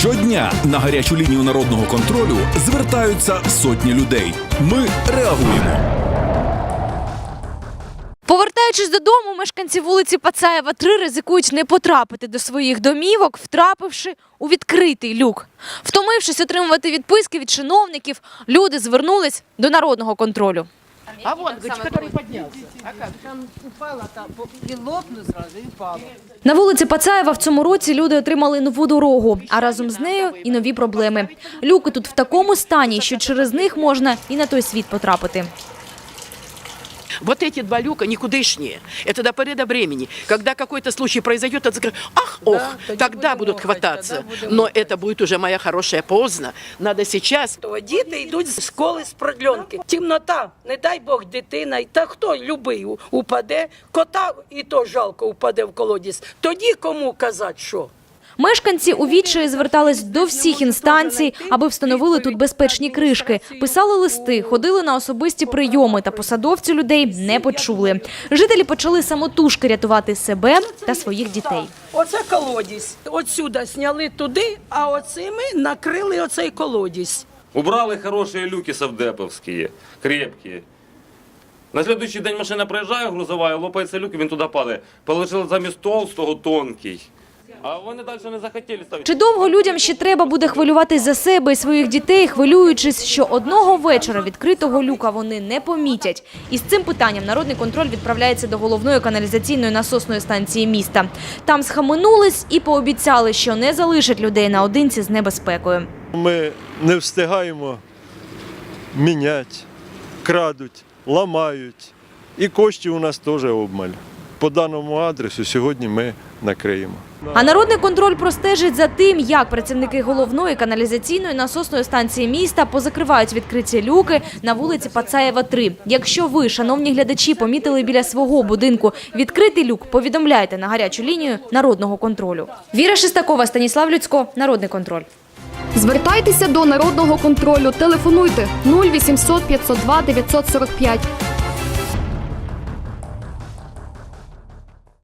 Щодня на гарячу лінію народного контролю звертаються сотні людей. Ми реагуємо. Повертаючись додому, мешканці вулиці Пацаєва 3 ризикують не потрапити до своїх домівок, втрапивши у відкритий люк. Втомившись отримувати відписки від чиновників, люди звернулись до народного контролю. А вон, говорит, который поднялся. А как? Там упала, там і лопну зразу, і упала. На вулиці Пацаєва в цьому році люди отримали нову дорогу, а разом з нею і нові проблеми. Люки тут в такому стані, що через них можна і на той світ потрапити. Вот эти два люка никудышнее. Это до поры до времени. Когда какой-то случай произойдет, это закры- ах, ох, тогда тогда будем будут охать, хвататься. тогда будем Но это будет уже, моя хорошая, поздно. Надо сейчас То діти йдуть з школи з продльонки. Темнота, не дай Бог, дитина, і та хто любий у- упаде, кота і то жалко упаде в колодязь. Тоді кому казати що? Мешканці у відчаї звертались до всіх інстанцій, аби встановили тут безпечні кришки. Писали листи, ходили на особисті прийоми, та посадовці людей не почули. Жителі почали самотужки рятувати себе та своїх дітей. Оце колодязь. Отсюда сняли туди, а оцими накрили оцей колодязь. Убрали хорошие люки совдеповские, крепкие. На следующий день машина проезжає грузова, лопається люк, і він туди падає. Положили замість толстого тонкий. А вони далі не захотіли ставити. Чи довго людям ще треба буде хвилюватись за себе і своїх дітей, хвилюючись, що одного вечора відкритого люка вони не помітять? І з цим питанням народний контроль відправляється до головної каналізаційної насосної станції міста. Там схаменулись і пообіцяли, що не залишать людей наодинці з небезпекою. Ми не встигаємо міняти, крадуть, ламають. І коштів у нас теж обмаль. По даному адресу сьогодні ми накриємо. А народний контроль простежить за тим, як працівники головної каналізаційної насосної станції міста позакривають відкриті люки на вулиці Пацаєва 3. Якщо ви, шановні глядачі, помітили біля свого будинку відкритий люк, повідомляйте на гарячу лінію народного контролю. Віра Шестакова, Станіслав Люцько, Народний контроль. Звертайтеся до народного контролю. Телефонуйте 0800 502 945.